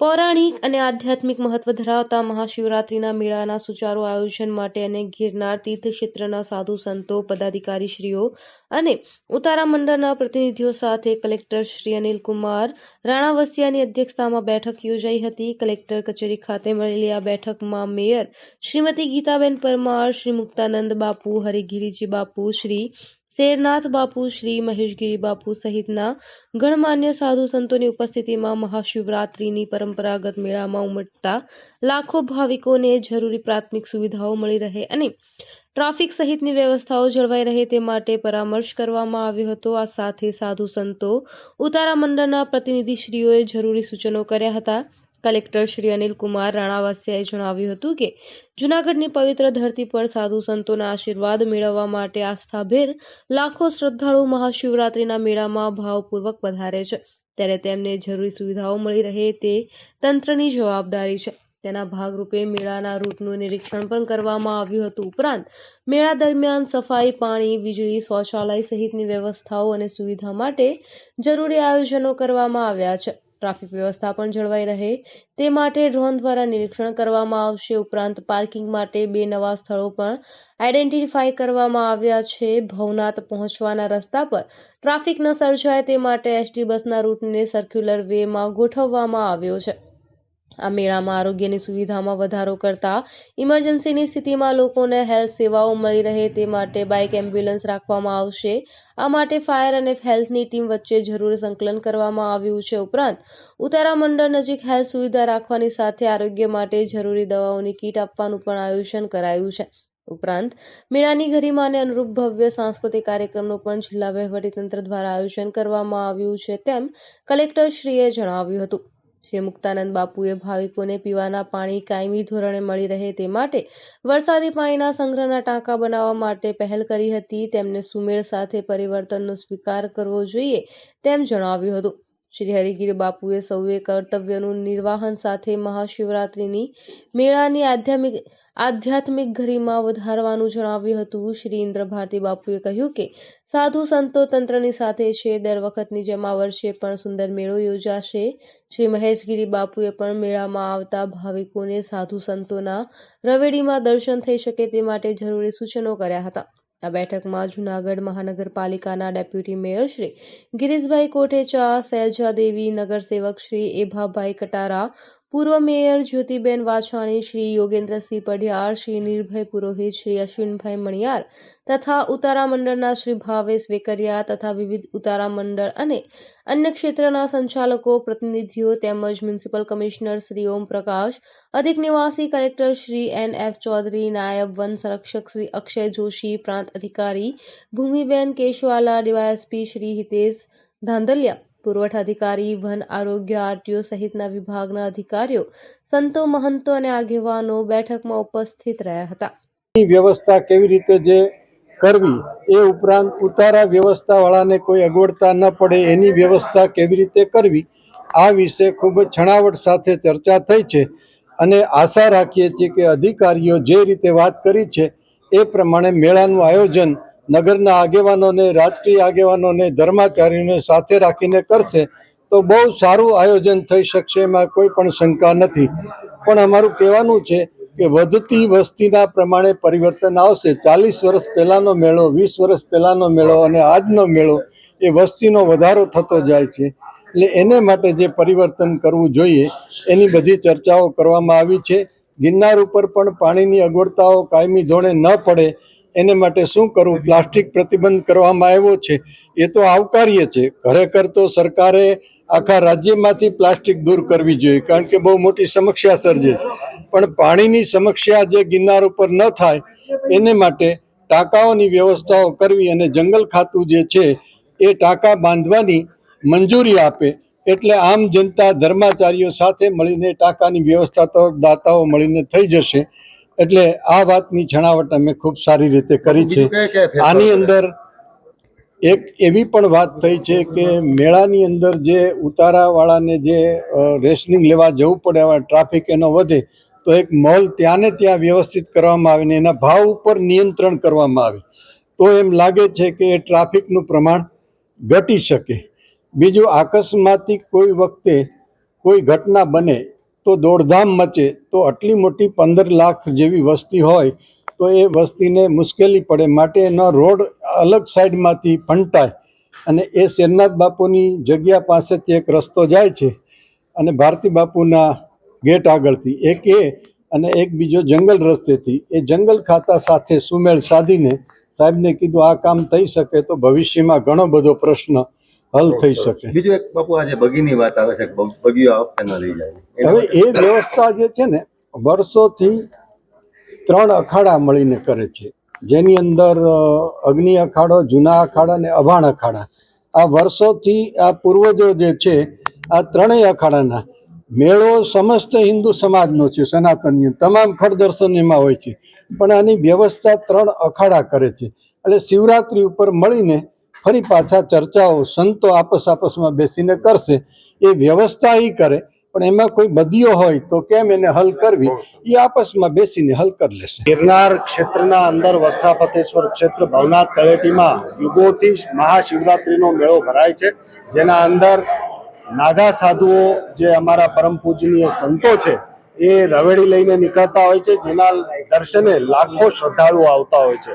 પૌરાણિક અને આધ્યાત્મિક મહત્વ ધરાવતા મહાશિવરાત્રિના મેળાના સુચારુ આયોજન માટે અને ગિરનાર તીર્થક્ષેત્રના સાધુ સંતો, પદાધિકારીશ્રીઓ અને ઉતારા મંડળના પ્રતિનિધિઓ સાથે કલેક્ટર શ્રી અનિલકુમાર રાણાવસિયાની અધ્યક્ષતામાં બેઠક યોજાઈ હતી. કલેક્ટર કચેરી ખાતે મળેલી આ બેઠકમાં મેયર શ્રીમતી ગીતાબેન પરમાર, શ્રી મુક્તાનંદ બાપુ, હરિગીરીજી બાપુ, શ્રી શેરનાથ બાપુ, શ્રી મહેશગીરી બાપુ સહિતના ગણમાન્ય સાધુ સંતોની ઉપસ્થિતિમાં મહાશિવરાત્રિની પરંપરાગત મેળામાં ઉમટતા લાખો ભાવિકોને જરૂરી પ્રાથમિક સુવિધાઓ મળી રહે અને ટ્રાફિક સહિતની વ્યવસ્થાઓ જળવાઈ રહે તે માટે પરામર્શ કરવામાં આવ્યો હતો. આ સાથે સાધુ સંતો ઉતારા મંડળના પ્રતિનિધિશ્રીઓએ જરૂરી સૂચનો કર્યા હતા. કલેક્ટર શ્રી અનિલકુમાર રાણાવાસિયાએ જણાવ્યું હતું કે, જૂનાગઢની પવિત્ર ધરતી પર સાધુ સંતોના આશીર્વાદ મેળવવા માટે આસ્થાભેર લાખો શ્રદ્ધાળુ મહાશિવરાત્રિના મેળામાં ભાવપૂર્વક પધારે છે. ત્યારે તેમને જરૂરી સુવિધાઓ મળી રહે તે તંત્રની જવાબદારી છે. તેના ભાગરૂપે મેળાના રૂટનું નિરીક્ષણ પણ કરવામાં આવ્યું હતું. ઉપરાંત, મેળા દરમિયાન સફાઈ, પાણી, વીજળી, શૌચાલય સહિતની વ્યવસ્થાઓ અને સુવિધા માટે જરૂરી આયોજનો કરવામાં આવ્યા છે. ટ્રાફિક વ્યવસ્થા પણ જળવાઈ રહે. તે માટે ડ્રોન દ્વારા નિરીક્ષણ કરવામાં આવશે. ઉપરાંત પાર્કિંગ માટે બે નવા સ્થળો પણ આઈડેન્ટિફાઈ કરવામાં આવ્યા છે. ભવનાથ પહોંચવાના રસ્તા પર ટ્રાફિક ન સર્જાય તે માટે એસટી બસના રૂટને સર્ક્યુલર વેમાં ગોઠવવામાં આવ્યો છે. આ મેળામાં આરોગ્યની સુવિધામાં વધારો કરતા ઇમરજન્સીની સ્થિતિમાં લોકોને હેલ્થ સેવાઓ મળી રહે તે માટે બાઇક એમ્બ્યુલન્સ રાખવામાં આવશે. આ માટે ફાયર અને હેલ્થની ટીમ વચ્ચે જરૂરી સંકલન કરવામાં આવ્યું છે ઉપરાંત ઉતારા મંડળ નજીક હેલ્થ સુવિધા રાખવાની સાથે આરોગ્ય માટે જરૂરી દવાઓની કીટ આપવાનું પણ આયોજન કરાયું છે. ઉપરાંત મેળાની ગરિમાને અનુરૂપ ભવ્ય સાંસ્કૃતિક કાર્યક્રમનું પણ જિલ્લા વહીવટીતંત્ર દ્વારા આયોજન કરવામાં આવ્યું છે તેમ કલેક્ટરશ્રીએ જણાવ્યું હતું. શ્રી મુક્તાનંદ બાપુએ ભાવિકોને પીવાના પાણી કાયમી ધોરણે મળી રહે તે માટે વરસાદી પાણીના સંગ્રહના ટાંકા બનાવવા માટે પહેલ કરી હતી. તેમને સુમેળ સાથે પરિવર્તનનો સ્વીકાર કરવો જોઈએ તેમ જણાવ્યું હતું. શ્રી હરિગીર બાપુએ સૌએ કર્તવ્યનું નિર્વાહન સાથે મહાશિવરાત્રિની મેળાની આધ્યાત્મિક આધ્યાત્મિક ગરિમા વધારવાનું જણાવ્યું હતું. શ્રી ઇન્દ્ર ભારતી બાપુએ કહ્યું કે, સાધુ સંતો તંત્રની સાથે છે, દર વખતની જેમ આ વર્ષે પણ સુંદર મેળો યોજાશે. શ્રી મહેશગીરી બાપુએ પણ મેળામાં આવતા ભાવિકોને સાધુ સંતોના રવેડીમાં દર્શન થઈ શકે તે માટે જરૂરી સૂચનો કર્યા હતા. આ બેઠકમાં જૂનાગઢ મહાનગરપાલિકાના ડેપ્યુટી મેયર શ્રી ગિરીશભાઈ કોઠેચા સેલજા દેવી નગરસેવક શ્રી એભાભાઈ કટારા પૂર્વ મેયર જ્યોતિબેન વાછાણી શ્રી યોગેન્દ્રસિંહ પઢિયાર શ્રી નિર્ભય પુરોહિત શ્રી અશ્વિનભાઈ મણિયાર તથા ઉતારા મંડળના શ્રી ભાવેશ વેકરિયા તથા વિવિધ ઉતારા મંડળ અને અન્ય ક્ષેત્રના સંચાલકો, પ્રતિનિધિઓ તેમજ મ્યુનિસિપલ કમિશનર શ્રી ઓમ પ્રકાશ, અધિક નિવાસી collector Shri N F Chaudhari, નાયબ વન સંરક્ષક શ્રી અક્ષય જોશી, પ્રાંત અધિકારી ભૂમિબેન કેશવાલા, ડીવાયએસપી શ્રી હિતેશ ધાંધલિયા પુરવઠા અધિકારી વન આરોગ્ય આરટીઓ સહિતના વિભાગના અધિકારીઓ, સંતો, મહંતો અને આગેવાનો બેઠકમાં ઉપસ્થિત રહ્યા હતા. વ્યવસ્થા કેવી રીતે જે કરવી એ ઉપરાંત ઉતારા વ્યવસ્થાવાળાને કોઈ અગવડતા ન પડે એની વ્યવસ્થા કેવી રીતે કરવી, આ વિશે ખૂબ જ છણાવટ સાથે ચર્ચા થઈ છે અને આશા રાખીએ છીએ કે અધિકારીઓ જે રીતે વાત કરી છે એ પ્રમાણે મેળાનું આયોજન નગરના આગેવાનોને, રાજકીય આગેવાનોને, ધર્માચાર્યોને સાથે રાખીને કરશે તો બહુ સારું આયોજન થઈ શકશે, એમાં કોઈ પણ શંકા નથી. પણ અમારું કહેવાનું છે કે વધતી વસ્તીના પ્રમાણે પરિવર્તન આવશે. ચાલીસ વર્ષ પહેલાંનો મેળો, વીસ વર્ષ પહેલાંનો મેળો અને આજનો મેળો એ વસ્તીનો વધારો થતો જાય છે. એટલે એને માટે જે પરિવર્તન કરવું જોઈએ, એની બધી ચર્ચાઓ કરવામાં આવી છે. ગિરનાર ઉપર પણ પાણીની અગવડતાઓ કાયમી ધોરણે ન પડે એને માટે શું કરવું પ્લાસ્ટિક પ્રતિબંધ કરવામાં આવ્યો છે. એ તો આવકાર્ય છે. ખરેખર તો સરકારે આખા રાજ્યમાંથી પ્લાસ્ટિક દૂર કરવી જોઈએ, કારણ કે બહુ મોટી સમસ્યા સર્જે છે. પણ પાણીની સમસ્યા જે ગિરનાર ઉપર ન થાય, એને માટે ટાંકાઓની વ્યવસ્થાઓ કરવી અને જંગલ ખાતું જે છે, એ ટાંકા બાંધવાની મંજૂરી આપે. એટલે આમ જનતા ધર્માચાર્યો સાથે મળીને ટાંકાની વ્યવસ્થા તો દાતાઓ મળીને થઈ જશે. એટલે આ વાતની છણાવટ અમે ખૂબ સારી રીતે કરી છે. આની અંદર એક એવી પણ વાત થઈ છે કે મેળાની અંદર જે ઉતારાવાળાને જે રેશનિંગ લેવા જવું પડે એવા ટ્રાફિક એનો વધે તો એક મોલ ત્યાં ને ત્યાં વ્યવસ્થિત કરવામાં આવે ને એના ભાવ ઉપર નિયંત્રણ કરવામાં આવે. તો એમ લાગે છે કે એ ટ્રાફિકનું પ્રમાણ ઘટી શકે. બીજું આકસ્માતિક કોઈ વખતે કોઈ ઘટના બને તો દોડધામ મચે, તો આટલી મોટી પંદર લાખ જેવી વસ્તી હોય, તો એ વસ્તીને મુશ્કેલી પડે. માટે એનો રોડ અલગ સાઈડમાંથી ફંટાય અને એ શેરનાથ બાપુની જગ્યા પાસેથી એક રસ્તો જાય છે અને ભારતી બાપુના ગેટ આગળથી. એક એ અને એક બીજો જંગલ રસ્તેથી. એ જંગલ ખાતા સાથે સુમેળ સાધીને સાહેબને કીધું, આ કામ થઈ શકે તો ભવિષ્યમાં ઘણો બધો પ્રશ્ન હલ થઈ શકે. બીજું એક બાપુ આજે બગીની વાત આવે છે બગીઓ આ વખતે ન લઈ જાય. હવે એ વ્યવસ્થા જે છે ને વર્ષોથી ત્રણ અખાડા મળીને કરે છે. જેની અંદર અગ્નિ અખાડો જૂના અખાડા અને અભાણ અખાડા. આ વર્ષોથી આ પૂર્વજો જે છે આ ત્રણેય અખાડાના મેળો સમસ્ત હિન્દુ સમાજનો છે સનાતનની. તમામ ખડ દર્શન એમાં હોય છે. પણ આની વ્યવસ્થા ત્રણ અખાડા કરે છે. એટલે શિવરાત્રિ ઉપર મળીને ફરી પાછા ચર્ચાઓ સંતો આપસ આપસમાં બેસીને કરશે. એ વ્યવસ્થા એ કરે, પણ એમાં કોઈ બદીઓ હોય તો કેમ એને હલ કરવી? એ આપસમાં બેસીને હલ કરી લેશે. ગિરનાર ક્ષેત્રના અંદર વસ્ત્રાપતેશ્વર ક્ષેત્ર ભવનાથ તળેટીમાં યુગોથી મહાશિવરાત્રિનો મેળો ભરાય છે. જેના અંદર નાગા સાધુઓ જે અમારા પરમ પૂજનીય સંતો છે એ રવેડી લઈને નીકળતા હોય છે, જેના દર્શને લાખો શ્રદ્ધાળુઓ આવતા હોય છે.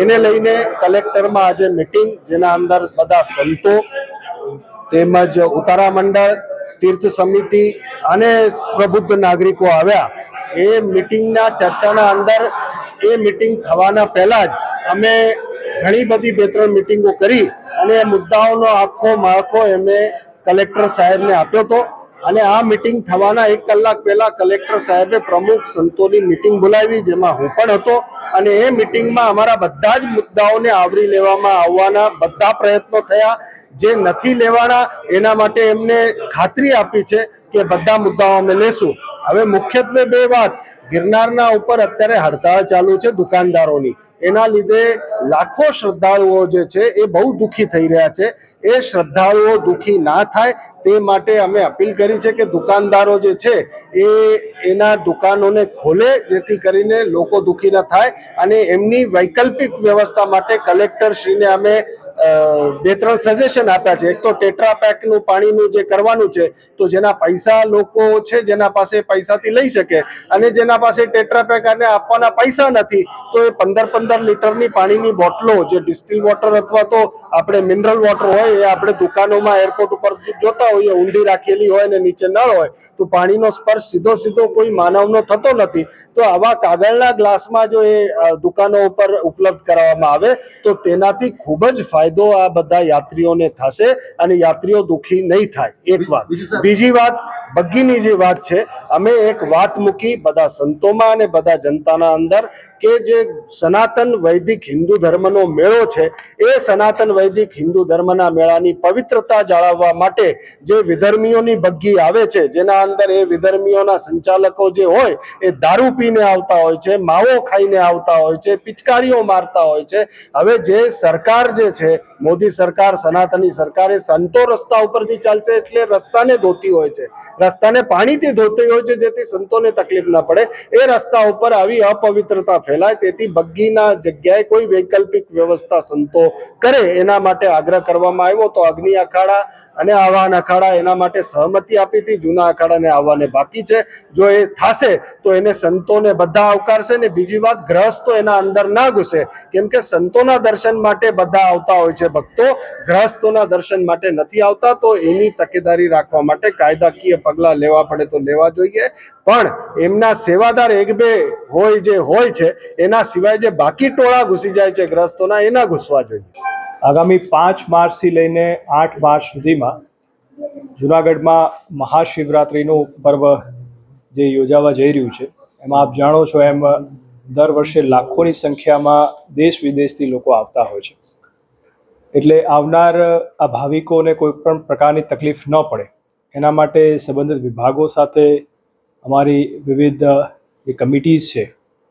એને લઈને કલેક્ટરમાં આજે મિટિંગ જેના અંદર બધા સંતો તેમજ ઉતારા મંડળ, તીર્થ સમિતિ અને પ્રબુદ્ધ નાગરિકો આવ્યા. એ મિટિંગના ચર્ચાના અંદર, એ મિટિંગ થવાના પહેલા જ અમે ઘણી બધી બે ત્રણ મિટિંગો કરી અને મુદ્દાઓનો આખો માળખો એમને કલેક્ટર સાહેબને આપ્યો હતો. અને આ મિટિંગ થવાના એક કલાક પહેલા કલેક્ટર સાહેબે પ્રમુખ સંતોની મિટિંગ બોલાવી, જેમાં હું પણ હતો. અને એ મિટિંગમાં અમારા બધા જ મુદ્દાઓને આવરી લેવામાં આવવાના બધા પ્રયત્નો થયા. જે નથી લેવાના, એના માટે એમને ખાતરી આપી છે કે બધા મુદ્દાઓ અમે લેશું. હવે મુખ્યત્વે બે વાત. ગિરનારના ઉપર અત્યારે હડતાળ ચાલુ છે દુકાનદારોની. એના લીધે લાખો શ્રદ્ધાળુઓ જે છે એ બહુ દુઃખી થઈ રહ્યા છે. એ શ્રદ્ધાળુઓ દુઃખી ના થાય તે માટે અમે અપીલ કરી છે કે દુકાનદારો જે છે એ એના દુકાનોને ખોલે, જેથી કરીને લોકો દુઃખી ન થાય અને એમની વૈકલ્પિક વ્યવસ્થા માટે કલેક્ટરશ્રીને અમે બે, ત્રણ સજેશન આપ્યા છે. એક તો ટેટ્રા પેકનું પાણીનું જે કરવાનું છે, તો જેના પૈસા લોકો છે, જેના પાસે પૈસાથી લઈ શકે અને જેના પાસે ટેટ્રા પેક અને આપવાના પૈસા નથી, તો એ પંદર પંદર લીટરની પાણીની બોટલો, જે ડિસ્ટિલ વોટર અથવા તો આપણે મિનરલ વોટર હોય, એ આપણે દુકાનોમાં એરપોર્ટ ઉપર જોતા હોઈએ, ઊંધી રાખેલી હોય ને નીચે નળ હોય, તો પાણીનો સ્પર્શ સીધો સીધો કોઈ માનવનો થતો નથી. તો આવા કાગળના ગ્લાસમાં જો એ દુકાનો ઉપર ઉપલબ્ધ કરાવવામાં આવે, તો તેનાથી ખૂબ જ ફાયદો આ બધા યાત્રીઓને થશે અને યાત્રીઓ દુઃખી નહીં થાય. એક વાત. બીજી વાત બગ્ગીની જે વાત છે અમે એક વાત મૂકી બધા સંતોમાં અને બધા જનતાના અંદર કે જે સનાતન વૈદિક હિન્દુ ધર્મનો મેળો છે, એ સનાતન વૈદિક હિન્દુ ધર્મના મેળાની પવિત્રતા જાળવવા માટે જે વિધર્મીઓની બગ્ગી આવે છે, જેના અંદર એ વિધર્મીઓના સંચાલકો જે હોય, એ દારૂ પીને આવતા હોય છે, માવો ખાઈને આવતા હોય છે, પિચકારીઓ મારતા હોય છે. હવે જે સરકાર જે છે મોદી સરકાર, સનાતની સરકારે સંતો રસ્તા ઉપરથી ચાલશે એટલે રસ્તાને ધોતી હોય છે. રસ્તાને પાણીથી ધોતી હોય છે જેથી સંતોને તકલીફ ના પડે. એ રસ્તા ઉપર આવી અપવિત્રતા ફેલાય તેથી બગ્ગીના જગ્યાએ કોઈ વૈકલ્પિક વ્યવસ્થા સંતો કરે એના માટે આગ્રહ કરવામાં આવ્યો તો અગ્નિ અખાડા અને આવાહન અખાડા એના માટે સહમતિ આપી હતી. જૂના અખાડાને આવવાને બાકી છે. જો એ થાશે તો એને સંતોને બધા આવકારશે ને બીજી વાત, ગ્રહસ્થો એના અંદર ના ઘૂસે. કેમ કે સંતોના દર્શન માટે બધા આવતા હોય છે. ભક્તો ગ્રહસ્થોના દર્શન માટે નથી આવતા તો એની તકેદારી રાખવા માટે કાયદાકીય પગલાં લેવા પડે તો લેવા જોઈએ. પણ એમના સેવાદાર એક બે હોય જે હોય છે, એના સિવાય જે બાકી ટોળા ઘૂસી જાય છે ગ્રહસ્થોના, એના ઘૂસવા જોઈએ. આગામી પાંચ માર્ચથી લઈને આઠ માર્ચ સુધીમાં જુનાગઢમાં મહાશિવરાત્રિનું પર્વ જે યોજાવા જઈ રહ્યું છે, એમાં આપ જાણો છો એમ દર વર્ષે લાખોની સંખ્યામાં દેશ વિદેશથી લોકો આવતા હોય છે. એટલે આવનાર આ ભાવિકોને કોઈ પણ પ્રકારની તકલીફ ન પડે. એના માટે સંબંધિત વિભાગો સાથે અમારી વિવિધ જે કમિટીઝ છે,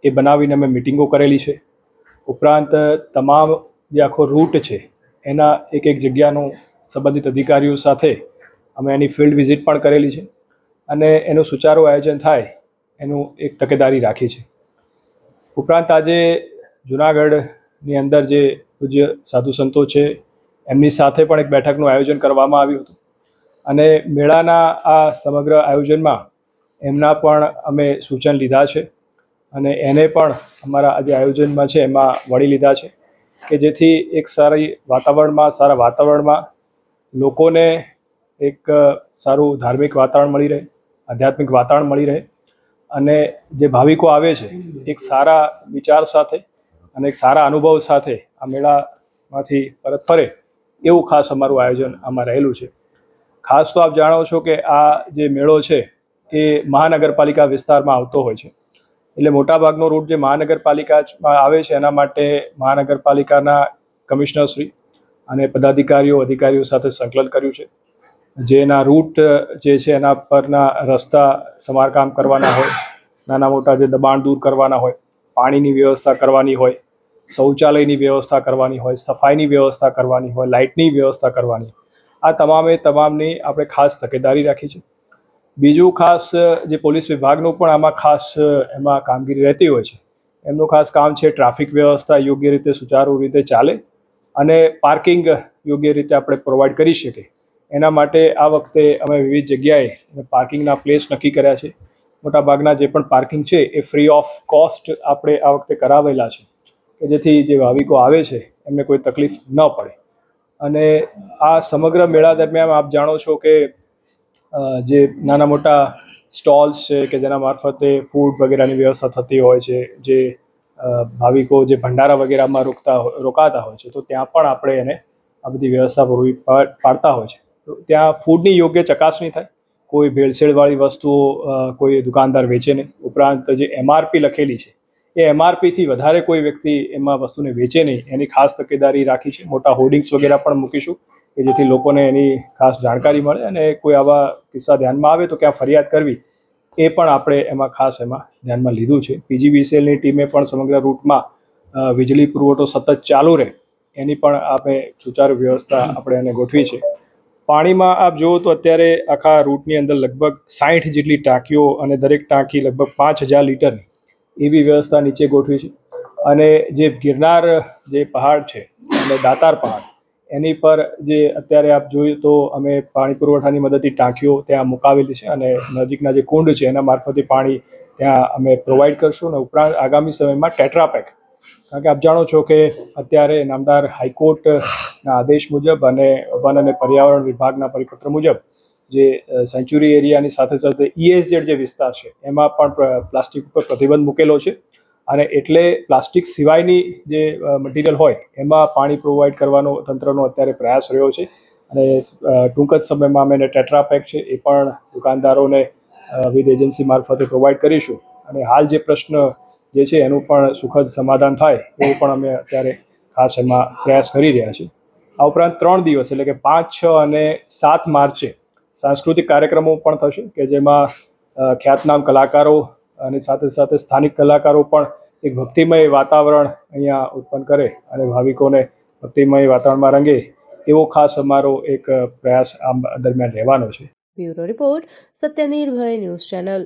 એ બનાવીને અમે મિટિંગો કરેલી છે. ઉપરાંત તમામ જે આખો રૂટ છે, એના એક એક જગ્યાનું સંબંધિત અધિકારીઓ સાથે અમે એની ફિલ્ડ વિઝિટ પણ કરેલી છે અને એનું સુચારું આયોજન થાય, એનું એક તકેદારી રાખી છે. ઉપરાંત આજે જુનાગઢની અંદર જે પૂજ્ય સાધુ સંતો છે, એમની સાથે પણ એક બેઠકનું આયોજન કરવામાં આવ્યું હતું. અને મેળાના આ સમગ્ર આયોજનમાં એમના પણ અમે સૂચન લીધા છે અને એને પણ અમારા આજે જે આયોજનમાં છે, એમાં વળી લીધા છે કે જેથી એક સારી વાતાવરણમાં, સારા વાતાવરણમાં લોકોને એક સારું ધાર્મિક વાતાવરણ મળી રહે, આધ્યાત્મિક વાતાવરણ મળી રહે અને જે ભાવિકો આવે છે, એક સારા વિચાર સાથે અને એક સારા અનુભવ સાથે આ મેળામાંથી પરત ફરે એવું ખાસ અમારું આયોજન આમાં રહેલું છે. ખાસ તો આપ જાણો છો કે આ જે મેળો છે એ મહાનગરપાલિકા વિસ્તારમાં આવતો હોય છે. એટલે મોટાભાગનો રૂટ જે મહાનગરપાલિકામાં આવે છે એના માટે મહાનગરપાલિકાના કમિશનરશ્રી અને પદાધિકારીઓ, અધિકારીઓ સાથે સંકલન કર્યું છે. જેના રૂટ જે છે એના પરના રસ્તા સમારકામ કરવાના હોય, નાના મોટા જે દબાણ દૂર કરવાના હોય, પાણીની વ્યવસ્થા કરવાની હોય શૌચાલયની વ્યવસ્થા કરવાની હોય, સફાઈની વ્યવસ્થા કરવાની હોય, લાઇટની વ્યવસ્થા કરવાની આ તમામે તમામની આપણે ખાસ તકેદારી રાખી છે. બીજું ખાસ જે પોલીસ વિભાગનું પણ આમાં ખાસ એમાં કામગીરી રહેતી હોય છે. એમનું ખાસ કામ છે ટ્રાફિક વ્યવસ્થા યોગ્ય રીતે સુચારુ રીતે ચાલે અને પાર્કિંગ યોગ્ય રીતે આપણે પ્રોવાઈડ કરી શકીએ એના માટે આ વખતે અમે વિવિધ જગ્યાએ પાર્કિંગના પ્લેસ નક્કી કર્યા છે. મોટાભાગના જે પણ પાર્કિંગ છે એ ફ્રી ઓફ કોસ્ટ આપણે આ વખતે કરાવેલા છે. કે જેથી જે ભાવિકો આવે છે, એમને કોઈ તકલીફ ન પડે. અને આ સમગ્ર મેળા દરમિયાન આપ જાણો છો કે જે નાના મોટા સ્ટોલ્સ છે કે જેના મારફતે ફૂડ વગેરેની વ્યવસ્થા થતી હોય છે, જે ભાવિકો જે ભંડારા વગેરેમાં રોકતા રોકાતા હોય છે, તો ત્યાં પણ આપણે એને આ બધી વ્યવસ્થા પૂરી પા- પાડતા હોય છે. તો ત્યાં ફૂડની યોગ્ય ચકાસણી થાય. કોઈ ભેળસેળવાળી વસ્તુઓ કોઈ દુકાનદાર વેચે નહીં. ઉપરાંત જે એમઆરપી લખેલી છે એ એમઆરપીથી વધારે કોઈ વ્યક્તિ એમાં વસ્તુને વેચે નહીં. એની ખાસ તકેદારી રાખી છે. મોટા હોર્ડિંગ્સ વગેરે પણ મૂકીશું કે જેથી લોકોને એની ખાસ જાણકારી મળે અને કોઈ આવા કિસ્સા ધ્યાનમાં આવે તો ક્યાં ફરિયાદ કરવી એ પણ આપણે એમાં ખાસ એમાં ધ્યાનમાં લીધું છે. પીજીવીસીએલની ટીમે પણ સમગ્ર રૂટમાં વીજળી પુરવઠો સતત ચાલુ રહે. એની પણ આપણે સુચારુ વ્યવસ્થા આપણે એને ગોઠવી છે. પાણીમાં આપ જુઓ તો અત્યારે આખા રૂટની અંદર લગભગ સાઠ જેટલી ટાંકીઓ અને દરેક ટાંકી લગભગ પાંચ હજાર લીટરની એવી વ્યવસ્થા નીચે ગોઠવી છે. અને જે ગિરનાર જે પહાડ છે, અને દાતાર પહાડ, એની પર જે અત્યારે આપ જોયું તો અમે પાણી પુરવઠાની મદદથી ટાંકીઓ ત્યાં મુકાવેલી છે અને નજીકના જે કુંડ છે એના મારફતે પાણી ત્યાં અમે પ્રોવાઈડ કરશું અને ઉપરાંત આગામી સમયમાં ટેટ્રાપેક કારણ કે આપ જાણો છો કે અત્યારે નામદાર હાઈકોર્ટના આદેશ મુજબ અને વન અને પર્યાવરણ વિભાગના પરિપત્ર મુજબ જે સેન્ચુરી એરિયાની સાથે સાથે ઈએસજેડ જે વિસ્તાર છે, એમાં પણ પ્લાસ્ટિક ઉપર પ્રતિબંધ મૂકેલો છે. અને એટલે પ્લાસ્ટિક સિવાયની જે મટીરિયલ હોય, એમાં પાણી પ્રોવાઈડ કરવાનો તંત્રનો અત્યારે પ્રયાસ રહ્યો છે. અને ટૂંક જ સમયમાં અમે એને ટેટ્રાપેક છે, એ પણ દુકાનદારોને વિવિધ એજન્સી મારફતે પ્રોવાઈડ કરીશું. અને હાલ જે પ્રશ્ન જે છે, એનું પણ સુખદ સમાધાન થાય, એવું પણ અમે અત્યારે ખાસ એમાં પ્રયાસ કરી રહ્યા છીએ. આ ઉપરાંત ત્રણ દિવસ, એટલે કે પાંચ, છ અને સાત માર્ચે સાંસ્કૃતિક કાર્યક્રમો પણ થશે કે જેમાં ખ્યાતનામ કલાકારો અને સાથે સાથે સ્થાનિક કલાકારો પણ એક ભક્તિમય વાતાવરણ અહીંયા ઉત્પન્ન કરે અને ભાવિકોને ભક્તિમય વાતાવરણમાં રંગે એવો ખાસ અમારો એક પ્રયાસ આમ દરમિયાન રહેવાનો છે. Bureau report, Satyanirbhay news channel.